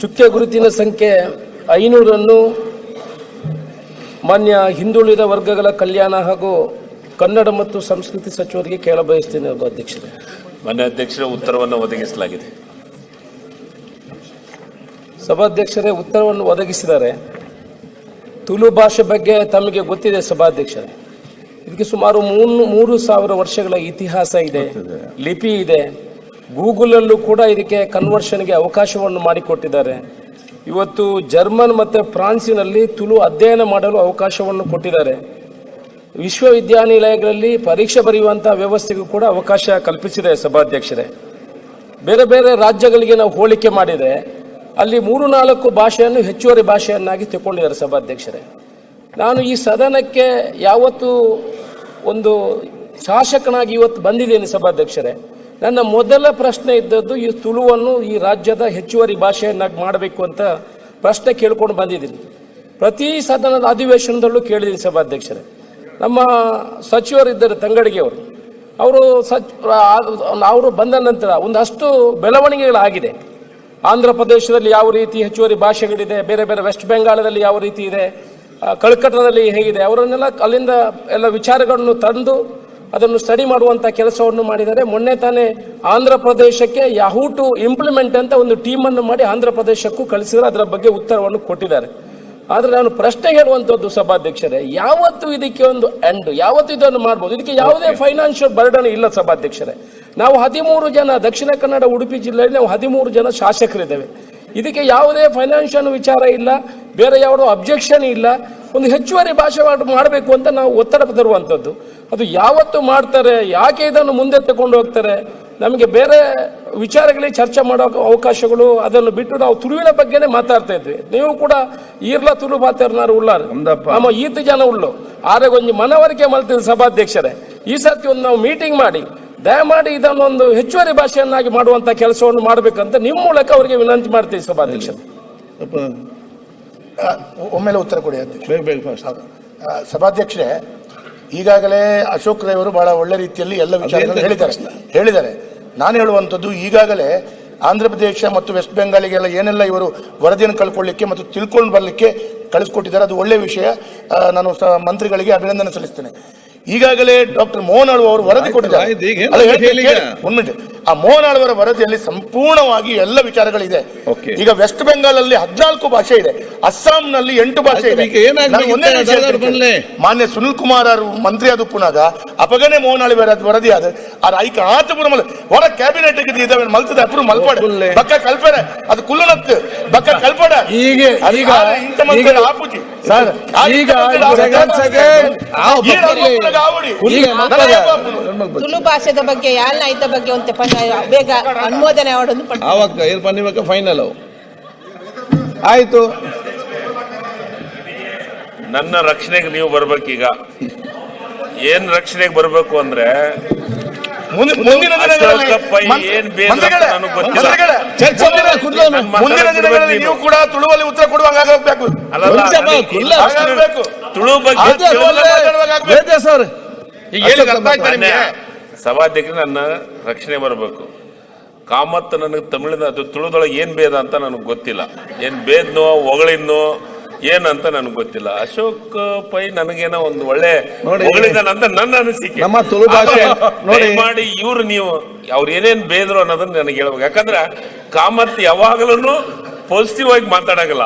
ಚುಕ್ಕೆ ಗುರುತಿನ ಸಂಖ್ಯೆ ಐನೂರನ್ನು ಮಾನ್ಯ ಹಿಂದುಳಿದ ವರ್ಗಗಳ ಕಲ್ಯಾಣ ಹಾಗೂ ಕನ್ನಡ ಮತ್ತು ಸಂಸ್ಕೃತಿ ಸಚಿವರಿಗೆ ಕೇಳ ಬಯಸ್ತೀನಿ ಒಬ್ಬ ಅಧ್ಯಕ್ಷರೇ. ಮಾನ್ಯ ಅಧ್ಯಕ್ಷರ ಉತ್ತರವನ್ನು ಒದಗಿಸಲಾಗಿದೆ. ಸಭಾಧ್ಯಕ್ಷರೇ ಉತ್ತರವನ್ನು ಒದಗಿಸಿದ್ದಾರೆ. ತುಳು ಭಾಷೆ ಬಗ್ಗೆ ತಮಗೆ ಗೊತ್ತಿದೆ ಸಭಾಧ್ಯಕ್ಷರೇ. ಇದಕ್ಕೆ ಸುಮಾರು ಮೂರು ಮೂರು ಸಾವಿರ ವರ್ಷಗಳ ಇತಿಹಾಸ ಇದೆ ಲಿಪಿ ಇದೆ. ಗೂಗಲಲ್ಲೂ ಕೂಡ ಇದಕ್ಕೆ ಕನ್ವರ್ಷನ್ಗೆ ಅವಕಾಶವನ್ನು ಮಾಡಿಕೊಟ್ಟಿದ್ದಾರೆ. ಇವತ್ತು ಜರ್ಮನ್ ಮತ್ತು ಫ್ರಾನ್ಸಿನಲ್ಲಿ ತುಳು ಅಧ್ಯಯನ ಮಾಡಲು ಅವಕಾಶವನ್ನು ಕೊಟ್ಟಿದ್ದಾರೆ. ವಿಶ್ವವಿದ್ಯಾನಿಲಯಗಳಲ್ಲಿ ಪರೀಕ್ಷೆ ಬರೆಯುವಂಥ ವ್ಯವಸ್ಥೆಗೂ ಕೂಡ ಅವಕಾಶ ಕಲ್ಪಿಸಿದೆ ಸಭಾಧ್ಯಕ್ಷರೇ. ಬೇರೆ ಬೇರೆ ರಾಜ್ಯಗಳಿಗೆ ನಾವು ಹೋಲಿಕೆ ಮಾಡಿದರೆ ಅಲ್ಲಿ ಮೂರು ನಾಲ್ಕು ಭಾಷೆಯನ್ನು ಹೆಚ್ಚುವರಿ ಭಾಷೆಯನ್ನಾಗಿ ತಗೊಂಡಿದ್ದಾರೆ ಸಭಾಧ್ಯಕ್ಷರೇ. ನಾನು ಈ ಸದನಕ್ಕೆ ಯಾವತ್ತು ಒಂದು ಶಾಸಕನಾಗಿ ಇವತ್ತು ಬಂದಿದ್ದೇನೆ ಸಭಾಧ್ಯಕ್ಷರೇ. ನನ್ನ ಮೊದಲ ಪ್ರಶ್ನೆ ಇದ್ದದ್ದು ಈ ತುಳುವನ್ನು ಈ ರಾಜ್ಯದ ಹೆಚ್ಚುವರಿ ಭಾಷೆಯನ್ನಾಗಿ ಮಾಡಬೇಕು ಅಂತ ಪ್ರಶ್ನೆ ಕೇಳ್ಕೊಂಡು ಬಂದಿದ್ದೀನಿ. ಪ್ರತಿ ಸದನದ ಅಧಿವೇಶನದಲ್ಲೂ ಕೇಳಿದ್ದೀನಿ ಸಭಾಧ್ಯಕ್ಷರೇ. ನಮ್ಮ ಸಚಿವರಿದ್ದರು ತಂಗಡಿಗೆ ಅವರು ಅವರು ಸಚ್ ಅವರು ಬಂದ ನಂತರ ಒಂದಷ್ಟು ಬೆಳವಣಿಗೆಗಳಾಗಿದೆ. ಆಂಧ್ರ ಪ್ರದೇಶದಲ್ಲಿ ಯಾವ ರೀತಿ ಹೆಚ್ಚುವರಿ ಭಾಷೆಗಳಿದೆ, ಬೇರೆ ಬೇರೆ ವೆಸ್ಟ್ ಬೆಂಗಾಳದಲ್ಲಿ ಯಾವ ರೀತಿ ಇದೆ ಕಳ್ಕಟದಲ್ಲಿ ಹೇಗಿದೆ, ಅವರನ್ನೆಲ್ಲ ಅಲ್ಲಿಂದ ಎಲ್ಲ ವಿಚಾರಗಳನ್ನು ತಂದು ಅದನ್ನು ಸ್ಟಡಿ ಮಾಡುವಂಥ ಕೆಲಸವನ್ನು ಮಾಡಿದ್ದಾರೆ. ಮೊನ್ನೆ ತಾನೇ ಆಂಧ್ರ ಪ್ರದೇಶಕ್ಕೆ ಯಾಹೂ ಟು ಇಂಪ್ಲಿಮೆಂಟ್ ಅಂತ ಒಂದು ಟೀಮನ್ನು ಮಾಡಿ ಆಂಧ್ರ ಪ್ರದೇಶಕ್ಕೂ ಕಳಿಸಿದ್ರೆ ಅದರ ಬಗ್ಗೆ ಉತ್ತರವನ್ನು ಕೊಟ್ಟಿದ್ದಾರೆ. ಆದರೆ ನಾನು ಪ್ರಶ್ನೆ ಹೇಳುವಂಥದ್ದು ಸಭಾಧ್ಯಕ್ಷರೇ ಯಾವತ್ತು ಇದಕ್ಕೆ ಒಂದು ಎಂಡ್ ಯಾವತ್ತು ಇದನ್ನು ಮಾಡ್ಬೋದು? ಇದಕ್ಕೆ ಯಾವುದೇ ಫೈನಾನ್ಷಿಯಲ್ ಬರ್ಡನ್ ಇಲ್ಲ ಸಭಾಧ್ಯಕ್ಷರೇ. ನಾವು ಹದಿಮೂರು ಜನ ದಕ್ಷಿಣ ಕನ್ನಡ ಉಡುಪಿ ಜಿಲ್ಲೆಯಲ್ಲಿ ನಾವು ಹದಿಮೂರು ಜನ ಶಾಸಕರಿದ್ದೇವೆ. ಇದಕ್ಕೆ ಯಾವುದೇ ಫೈನಾನ್ಷಿಯಲ್ ವಿಚಾರ ಇಲ್ಲ ಬೇರೆ ಯಾವುದೋ ಅಬ್ಜೆಕ್ಷನ್ ಇಲ್ಲ. ಒಂದು ಹೆಚ್ಚುವರಿ ಭಾಷೆ ಮಾಡ್- ಮಾಡಬೇಕು ಅಂತ ನಾವು ಒತ್ತಡ ತರುವಂಥದ್ದು. ಅದು ಯಾವತ್ತು ಮಾಡ್ತಾರೆ ಯಾಕೆ ಇದನ್ನು ಮುಂದೆ ತಗೊಂಡು ಹೋಗ್ತಾರೆ ನಮಗೆ ಬೇರೆ ವಿಚಾರಗಳಿಗೆ ಚರ್ಚೆ ಮಾಡೋ ಅವಕಾಶಗಳು ಅದನ್ನು ಬಿಟ್ಟು ನಾವು ತುಳುವಿನ ಬಗ್ಗೆನೇ ಮಾತಾಡ್ತಾ ಇದ್ವಿ. ನೀವು ಕೂಡ ಈರ್ಲ ತುಳು ಮಾತಾಡ್ನಾರು ಉಳ್ಳಾರು. ನಮ್ಮ ಈತ ಜನ ಉಳ್ಳು. ಆದರೆ ಒಂದು ಮನವರಿಕೆ ಮಾಡ್ತಿದ್ದ ಸಭಾಧ್ಯಕ್ಷರೇ ಈ ಸರ್ತಿ ಒಂದು ನಾವು ಮೀಟಿಂಗ್ ಮಾಡಿ ದಯಮಾಡಿ ಇದನ್ನೊಂದು ಹೆಚ್ಚುವರಿ ಭಾಷೆಯನ್ನಾಗಿ ಮಾಡುವಂತ ಕೆಲಸವನ್ನು ಮಾಡಬೇಕಂತ ನಿಮ್ಮ ಮೂಲಕ ಅವರಿಗೆ ವಿನಂತಿ ಮಾಡ್ತೀವಿ ಸಭಾಧ್ಯಕ್ಷರು. ಒಮ್ಮೆಲೆ ಉತ್ತರ ಕೊಡಿ ಬೇಗ ಬೇಗ ಫಾಸ್ಟ್. ಹೌದು. ಸಭಾಧ್ಯಕ್ಷರೇ ಈಗಾಗಲೇ ಅಶೋಕ್ ರೈ ಅವರು ಬಹಳ ಒಳ್ಳೆ ರೀತಿಯಲ್ಲಿ ಎಲ್ಲ ವಿಚಾರಗಳನ್ನು ಹೇಳಿದ್ದಾರೆ. ಹೇಳಿದ್ದಾರೆ. ನಾನು ಹೇಳುವಂಥದ್ದು ಈಗಾಗಲೇ ಆಂಧ್ರ ಪ್ರದೇಶ ಮತ್ತು ವೆಸ್ಟ್ ಬೆಂಗಾಲಿಗೆಲ್ಲ ಏನೆಲ್ಲ ಇವರು ವರದಿಯನ್ನು ಕಳ್ಕೊಳ್ಳಿಕ್ಕೆ ಮತ್ತು ತಿಳ್ಕೊಂಡು ಬರಲಿಕ್ಕೆ ಕಳಿಸ್ಕೊಟ್ಟಿದ್ದಾರೆ ಅದು ಒಳ್ಳೆಯ ವಿಷಯ. ನಾನು ಮಂತ್ರಿಗಳಿಗೆ ಅಭಿನಂದನೆ ಸಲ್ಲಿಸ್ತೇನೆ. ಈಗಾಗಲೇ ಡಾಕ್ಟರ್ ಮೋಹನ್ ಆಳ್ವ ಅವರು ವರದಿ ಕೊಟ್ಟಿದ್ದಾರೆ. ಒಂದ್ ಮಿನಿಟ್ ಆ ಮೋಹನ್ ಆಳ್ವರ ವರದಿಯಲ್ಲಿ ಸಂಪೂರ್ಣವಾಗಿ ಎಲ್ಲ ವಿಚಾರಗಳಿದೆ. ಈಗ ವೆಸ್ಟ್ ಬೆಂಗಾಲ್ ಅಲ್ಲಿ ಹದಿನಾಲ್ಕು ಭಾಷೆ ಇದೆ. ಅಸ್ಸಾಂನಲ್ಲಿ ಎಂಟು ಭಾಷೆ ಇದೆ. ಮಾನ್ಯ ಸುನಿಲ್ ಕುಮಾರ್ ಅವರು ಮಂತ್ರಿ ಆದ ಪುನಾಗ ಅಪಗನೆ ಮೋಹನ್ ಆಳ್ವ ವರದಿ ಆದ ಆ ಐಕ ಆತಪುರ ಮಲ್ ಹೊರ ಕ್ಯಾಬಿನೆಟ್ ಇದಾವೆ ಮಲ್ತದ ಅಪ್ರು ಮಲ್ಪಾಡ. ಬಕ್ಕ ಕಲ್ಪಡೆ ಅದು ಕುಲ್ಲನತ್ತು. ಬಕ್ಕ ಕಲ್ಪಡ. ಈಗ ಅದು ಈಗ ಮಂತ್ರಿ ಆಪುಜಿ. ಆ ಈಗ ತುಳು ಭಾಷೆದ ಬಗ್ಗೆ ಯಾಲ್ನ ಐತ ಬಗ್ಗೆ ಒಂದು ಬೇಗ ಅನುಮೋದನೆ ಮಾಡೋದು ಆವಾಗ ಇರ್ ಪನ್ನಿವಾಗ ಫೈನಲ್ ಅವು. ಆಯ್ತು. ನನ್ನ ರಕ್ಷಣೆಗೆ ನೀವು ಬರ್ಬೇಕೀಗ. ಏನ್ ರಕ್ಷಣೆಗೆ ಬರ್ಬೇಕು ಅಂದ್ರೆ ಮುಂದಿನ ಮುಂದಿನ- ದಿನಗಳಲ್ಲಿ ನೀವು ಕೂಡ ತುಳುವಲ್ಲಿ ಉತ್ತರ ಕೊಡುವಾಗ ಆಗಬೇಕು. ತುಳು ಬಗ್ಗೆ ಸರ್? ಸಭಾಧ್ಯಕ್ಷರು ನನ್ನ ರಕ್ಷಣೆ ಬರಬೇಕು. ಕಾಮತ್ ನನಗೆ ತಮಿಳಿನ ಅದು ತುಳುದೊಳಗೆ ಏನ್ ಭೇದ ಅಂತ ನನಗೆ ಗೊತ್ತಿಲ್ಲ. ಏನ್ ಭೇದ್ನೋ ಹೊಗಳಿದ್ನೋ ಏನಂತ ನನಗೆ ಗೊತ್ತಿಲ್ಲ. ಅಶೋಕ್ ಪೈ ನನಗೇನೋ ಒಂದು ಒಳ್ಳೆ ಅಂತ ನನ್ನ ಅನಿಸಿಕೆ. ನಮ್ಮ ತುಳು ಭಾಷೆ ನೋಡಿ. ಮಾಡಿ ಇವ್ರು ನೀವು ಅವ್ರು ಏನೇನ್ ಬೇದ್ರು ಅನ್ನೋದನ್ನ ನನಗೆ ಹೇಳ್ಬೇಕು. ಯಾಕಂದ್ರೆ ಕಾಮತ್ ಯಾವಾಗಲೂ ಪಾಸಿಟಿವ್ ಆಗಿ ಮಾತಾಡಂಗಿಲ್ಲ.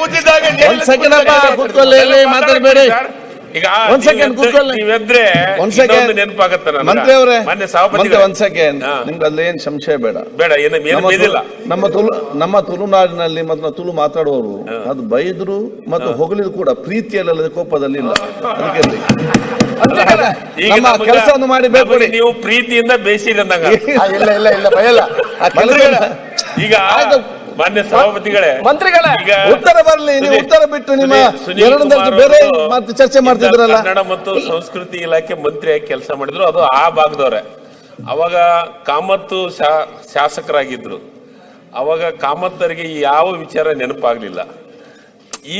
ಕೂತಿದ್ದಾಗ ಮಾತಾಡಬೇಡಿ. ಈಗ ಒಂದ್ second ನೀವೆದ್ರೆ- ಕೂತ್ಕೊಳ್ಳಿ. ನೀವೆದ್ರೆ ಒಂದ್ ಸೆಕೆಂಡ್ ನೆನಪಾಗತ್ತೆ ನನಗೆ. ಮಂತ್ರಿ ಅವರೇ ಮೊನ್ನೆ ಮಂತ್ರಿ ಸಭಾಪತಿ ಒಂದ್ ಸೆಕೆಂಡ್ ಹಾ. ನಿಮ್ಗೆ ಅಲ್ಲಿ ಏನ್ ಸಂಶಯ ಬೇಡ. ಬೇಡ ಏನು ಏನು ನಮ್ಮ ತುಳು- ನಮ್ಮ ತುಳು ನಮ್ಮ ತುಳುನಾಡಿನಲ್ಲಿ ಮತ್ತು ತುಳು ಮಾತಾಡುವವರು ಅದು ಬೈದ್ರು ಮತ್ತು ಹೊಗಳಿದ್ರು ಕೂಡ ಪ್ರೀತಿಯಲ್ಲದೆ ಕೋಪದಲ್ಲಿ ಇಲ್ಲ. ಅದಕ್ಕೆ ಇರ್ಲಿ. ಈಗ ನಮ್ಮ ನಮಗ- ಕೆಲಸವನ್ನು ಮಾಡಿ ನಮಗೆ ನೀವು ಪ್ರೀತಿಯಿಂದ ಬೇಯಿಸಿರಿ ಅಂದಂಗ. ಇಲ್ಲ ಇಲ್ಲ ಇಲ್ಲ ಭಯಲ್ಲ ಆ ಕೆಲಸ ಮಂತ್ರಿಗಳೇ, ಈಗ ಆಯ್ತು. ಮಾನ್ಯ ಸಭಾಪತಿಗಳೇ ಮಂತ್ರಿಗಳೇ, ಉತ್ತರ ಬರಲಿ ನೀವು ಉತ್ತರ ಬಿಟ್ಟು ನಿಮ್ಮ ಬೇರೆ ಮತ್ತೆ ಚರ್ಚೆ ಮಾಡ್ತಿದ್ರಲ್ಲ. ಕನ್ನಡ ಮತ್ತು ಸಂಸ್ಕೃತಿ ಇಲಾಖೆ ಮಂತ್ರಿಯಾಗಿ ಕೆಲಸ ಮಾಡಿದ್ರು. ಅದು ಆ ಭಾಗದವ್ರೆ. ಅವಾಗ ಕಾಮತ್ತು ಶಾಸಕರಾಗಿದ್ರು. ಅವಾಗ ಕಾಮತ್ತರಿಗೆ ಯಾವ ವಿಚಾರ ನೆನಪಾಗ್ಲಿಲ್ಲ.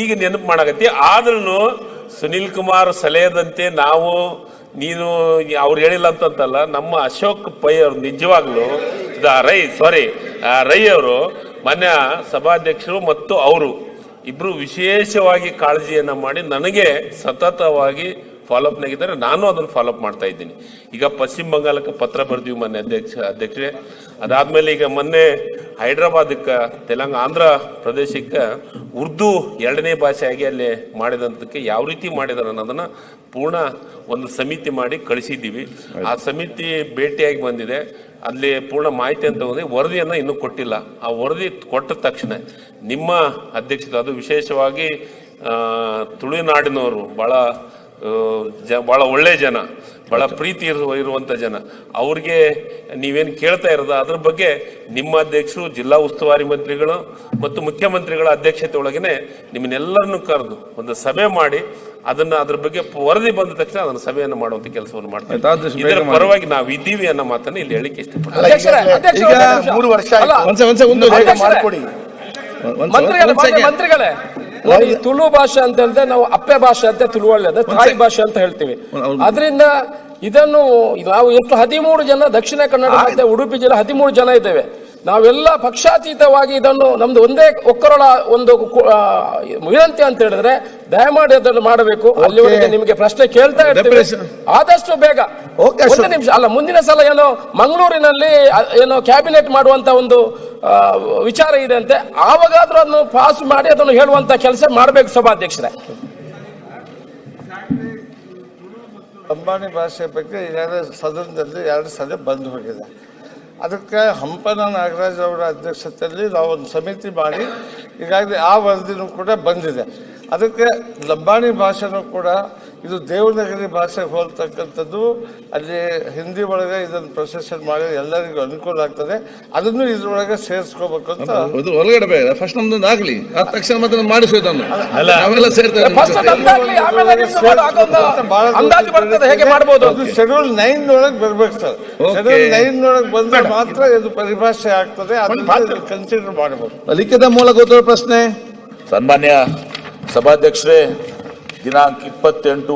ಈಗ ನೆನಪು ಮಾಡಕತ್ತಿ. ಆದ್ರೂ ಸುನಿಲ್ ಕುಮಾರ್ ಸಲಹೆದಂತೆ ನಾವು ನೀನು ಅವ್ರು ಹೇಳಿಲ್ಲ ಅಂತಂತಲ್ಲ ನಮ್ಮ ಅಶೋಕ್ ಪೈ ಅವರು ನಿಜವಾಗ್ಲು ರೈ ಸಾರಿ ರೈ ಅವರು ಮಾನ್ಯ ಸಭಾಧ್ಯಕ್ಷರು ಮತ್ತು ಅವರು ಇಬ್ಬರು ವಿಶೇಷವಾಗಿ ಕಾಳಜಿಯನ್ನು ಮಾಡಿ ನನಗೆ ಸತತವಾಗಿ ಫಾಲೋಅಪ್ ನಾಗಿದ್ದಾರೆ ನಾನು ಅದನ್ನು ಫಾಲೋಅಪ್ ಮಾಡ್ತಾ ಇದ್ದೀನಿ. ಈಗ ಪಶ್ಚಿಮ ಬಂಗಾಳಕ್ಕೆ ಪತ್ರ ಬರ್ದೀವಿ ಮೊನ್ನೆ ಅಧ್ಯಕ್ಷ ಅಧ್ಯಕ್ಷರೇ. ಅದಾದ್ಮೇಲೆ ಈಗ ಮೊನ್ನೆ ಹೈದ್ರಾಬಾದಕ್ಕೆ ತೆಲಂಗ ಆಂಧ್ರ ಪ್ರದೇಶಕ್ಕೆ ಉರ್ದು ಎರಡನೇ ಭಾಷೆಯಾಗಿ ಅಲ್ಲಿ ಮಾಡಿದಂತಕ್ಕೆ ಯಾವ ರೀತಿ ಮಾಡಿದಾರೆ ಅನ್ನೋದನ್ನ ಪೂರ್ಣ ಒಂದು ಸಮಿತಿ ಮಾಡಿ ಕಳಿಸಿದ್ದೀವಿ. ಆ ಸಮಿತಿ ಭೇಟಿಯಾಗಿ ಬಂದಿದೆ. ಅಲ್ಲಿ ಪೂರ್ಣ ಮಾಹಿತಿ ಅಂತ ಬಂದಿದೆ. ವರದಿಯನ್ನು ಇನ್ನೂ ಕೊಟ್ಟಿಲ್ಲ. ಆ ವರದಿ ಕೊಟ್ಟ ತಕ್ಷಣ ನಿಮ್ಮ ಅಧ್ಯಕ್ಷತೆ ಅದು ವಿಶೇಷವಾಗಿ ತುಳುನಾಡಿನವರು ಬಹಳ ಆ, ಜ ಭಾಳ ಒಳ್ಳೆ ಜನ ಭಾಳ ಪ್ರೀತಿ ಇರುವ ಇರುವಂತ ಜನ. ಅವ್ರಿಗೆ ನೀವೇನು ಕೇಳ್ತಾ ಇರೋದು ಅದ್ರ ಬಗ್ಗೆ ನಿಮ್ಮ ಅಧ್ಯಕ್ಷರು ಜಿಲ್ಲಾ ಉಸ್ತುವಾರಿ ಮಂತ್ರಿಗಳು ಮತ್ತು ಮುಖ್ಯಮಂತ್ರಿಗಳ ಅಧ್ಯಕ್ಷತೆ ಒಳಗನೆ ನಿಮ್ಮನ್ನೆಲ್ಲರನ್ನು ಕರೆದು ಒಂದು ಸಭೆ ಮಾಡಿ ಅದನ್ನ ಅದ್ರ ಬಗ್ಗೆ ವರದಿ ಬಂದ ತಕ್ಷಣ ಅದನ್ನ ಸಭೆಯನ್ನು ಮಾಡುವಂತ ಕೆಲಸವನ್ನು ಮಾಡ್ತಾರೆ ಇದರ ಪರವಾಗಿ ನಾವು ಇದ್ದೀವಿ ಅನ್ನೋ ಮಾತನ್ನ ಇಲ್ಲಿ ಹೇಳಿಕೆ ಇಷ್ಟಪಡ್ತೀವಿ ಮಂತ್ರಿಗಳೇ. ನೋಡಿ ತುಳು ಭಾಷೆ ಅಂತ ಹೇಳಿದ್ರೆ ನಾವು ಅಪ್ಪೆ ಭಾಷೆ ಅಂತ ತುಳುವಳ್ಳಿ ಅಂದ್ರೆ ತಾಯಿ ಭಾಷೆ ಅಂತ ಹೇಳ್ತೀವಿ. ಅದರಿಂದ ಇದನ್ನು ನಾವು ಎಷ್ಟು ಹದಿಮೂರು ಜನ ದಕ್ಷಿಣ ಕನ್ನಡ ಮತ್ತೆ ಉಡುಪಿ ಜಿಲ್ಲೆ ಹದಿಮೂರು ಜನ ಇದ್ದೇವೆ. ನಾವೆಲ್ಲ ಪಕ್ಷಾತೀತವಾಗಿ ಇದನ್ನು ನಮ್ದು ಒಂದೇ ಒಕ್ಕರಳ ಒಂದು ವಿನಂತಿ ಅಂತ ಹೇಳಿದ್ರೆ ದಯಮಾಡಿ ಅದನ್ನು ಮಾಡಬೇಕು. ಅಲ್ಲಿವರೆಗೆ ನಿಮಗೆ ಪ್ರಶ್ನೆ ಕೇಳ್ತಾ ಇರ್ತೀವಿ. ಆದಷ್ಟು ಬೇಗ. ಒಂದು ನಿಮಿಷ ಅಲ್ಲ ಮುಂದಿನ ಸಲ ಏನೋ ಮಂಗಳೂರಿನಲ್ಲಿ ಏನೋ ಕ್ಯಾಬಿನೆಟ್ ಮಾಡುವಂತ ಒಂದು ವಿಚಾರ ಇದೆ ಅಂತೆ. ಆವಾಗಾದ್ರೂ ಅದನ್ನು ಪಾಸ್ ಮಾಡಿ ಅದನ್ನು ಹೇಳುವಂತ ಕೆಲಸ ಮಾಡಬೇಕು ಸಭಾಧ್ಯಕ್ಷರೇ. ಅಂಬಾನಿ ಭಾಷೆ ಬಗ್ಗೆ ಎರಡು ಸದನದಲ್ಲಿ ಎರಡು ಸಲ ಬಂದು ಹೋಗಿದೆ. ಅದಕ್ಕೆ ಹಂಪನ ನಾಗರಾಜ್ ಅವರ ಅಧ್ಯಕ್ಷತೆಯಲ್ಲಿ ನಾವು ಒಂದು ಸಮಿತಿ ಮಾಡಿ, ಈಗಾಗಲೇ ಆ ವರದಿನೂ ಕೂಡ ಬಂದಿದೆ. ಅದಕ್ಕೆ ಲಂಬಾಣಿ ಭಾಷೆನೂ ಕೂಡ ಇದು ದೇವನಗರಿ ಭಾಷೆಗೆ ಹೋಲ್ತಕ್ಕಂಥದ್ದು ಅಲ್ಲಿ ಹಿಂದಿ ಒಳಗೆ ಇದನ್ನು ಪ್ರೊಸೆಷನ್ ಮಾಡಿ ಎಲ್ಲರಿಗೂ ಅನುಕೂಲ ಆಗ್ತದೆ. ಅದನ್ನು ಇದ್ರೊಳಗೆ ಸೇರಿಸ್ಕೋಬೇಕು ಅಂತ ಇದು ಹೊರಗಡೆ ಬೇಡ ಫಸ್ಟ್ ನಮ್ದು ಆಗ್ಲಿ. ಆದ ತಕ್ಷಣ ಮತ್ತೆ ನಾವು ಮಾಡಿಸೋದನ್ನು ನಾವೆಲ್ಲ ಸೇರ್ತೇವೆ ಫಸ್ಟ್ ನಮ್ದಾಗ್ಲಿ ಆಮೇಲೆ ನಿಮ್ದು ಮಾಡು. ಆಗೊಂದು ಅಂದಾಜು ಬರ್ತದೆ ಹೇಗೆ ಮಾಡ್ಬೋದು? ಅಂತ. ಶೆಡ್ಯೂಲ್ ನೈನ್ ಒಳಗೆ ಬರ್ಬೇಕು ಸರ್. ಶೆಡ್ಯೂಲ್ ನೈನ್ ಒಳಗೆ ಬಂದ್ರೆ ಮಾತ್ರ ಇದು ಪರಿಭಾಷೆ ಆಗ್ತದೆ. ಅದನ್ನ ಕನ್ಸಿಡರ್ ಮಾಡಬಹುದು ಲಿಖಿತ ಮೂಲ ಗೊತ್ತಿರೋ ಪ್ರಶ್ನೆ? ಸನ್ಮಾನ್ಯ ಸಭಾಧ್ಯಕ್ಷರೇ ದಿನಾಂಕ ಇಪ್ಪತ್ತೆಂಟು